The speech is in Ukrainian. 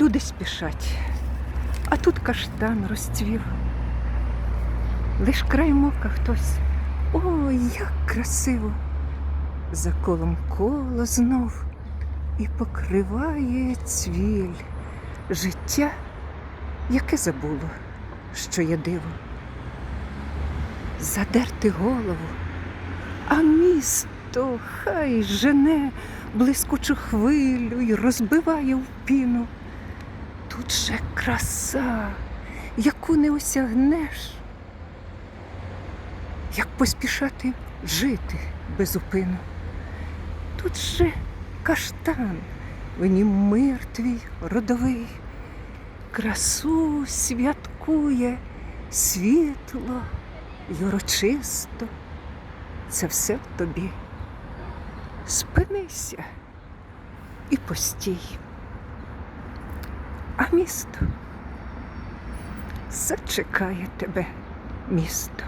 Люди спішать, а тут каштан розцвів. Лиш краєм ока хтось. Ой, як красиво! За колом коло знов і покриває цвіль. Життя, яке забуло, що є диво. Задерти голову, а місто хай жене блискучу хвилю й розбиває в піну. Тут же краса, яку не осягнеш. Як поспішати жити безупину. Тут же каштан, в нім мир твій родовий, красу святкує світло й урочисто. Це все в тобі. Спинися і постій. А місто зачекає тебе, місто.